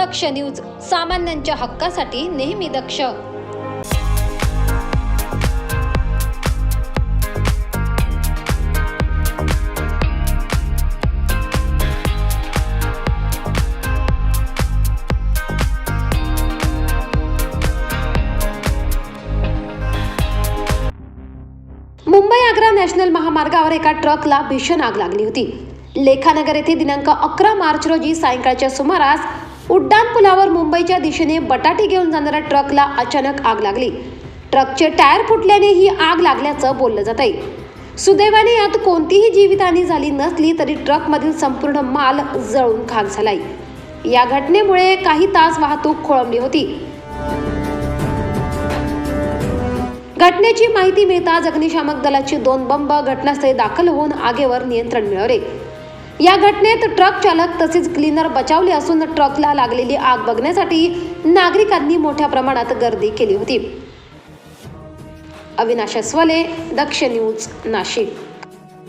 दक्ष news सामान्यांच्या हक्कासाठी नेहमी दक्ष. मुंबई आग्रा नॅशनल महामार्गावर एका ट्रकला भीषण आग लागली होती. लेखानगर येथे दिनांक अकरा मार्च रोजी सायंकाळच्या सुमारास उड्डाण पुलावर मुंबईच्या दिशेने बटाटे घेऊन जाणाऱ्या ट्रकला अचानक आग लागली. ट्रकचे टायर फुटल्याने ही आग लागल्याचं बोललं जात आहे सुदैवाने यात कोणतीही जीवितहानी झाली नसली तरी ट्रकमधील संपूर्ण माल जळून खाक झालाय. या घटनेमुळे काही तास वाहतूक खोळंबली होती. घटनेची माहिती मिळताच अग्निशामक दलाची दोन बंब घटनास्थळी दाखल होऊन आगेवर नियंत्रण मिळवले. या घटनेत ट्रक चालक तसेच क्लीनर बचावले असून ट्रकला लागलेली आग बघण्यासाठी नागरिकांनी मोठ्या प्रमाणात गर्दी केली होती. अविनाश अस्वले दक्ष न्यूज नाशिक.